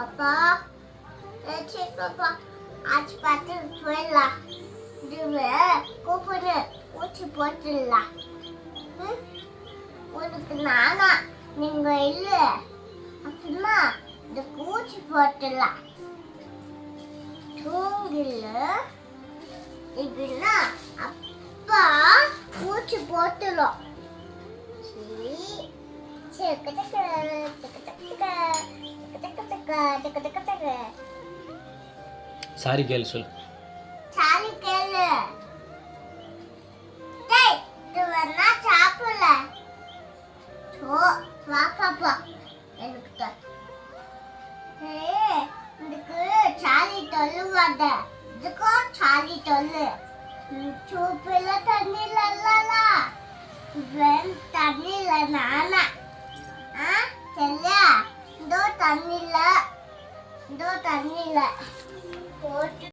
பாப்பா ஏச்சி பாப்பா ஆச்சு பார்த்து போயிடலாம் இதுவே கூப்பிடு ஊச்சி போட்டுடலாம் ம்? உனக்கு நானா நீங்க இல்ல அப்படின்னா இந்த ஊச்சி போட்டுடலாம் தூங்கில இதுனா அப்பா ஊச்சி போட்டுடும் சரி சரி சாரி கேள் சொல் சாலி கேளு. டேய் இது வேணா சாப்பிடல. சோ வா பாப்பா. எனக்கு தான் ஏய் இதுக்கு சாலி தொல்லுவாத இதுக்கும் சாலி தொல்லு. சூப்பில தண்ணி இல்லை இதோ தண்ணி இல்லை போட்டு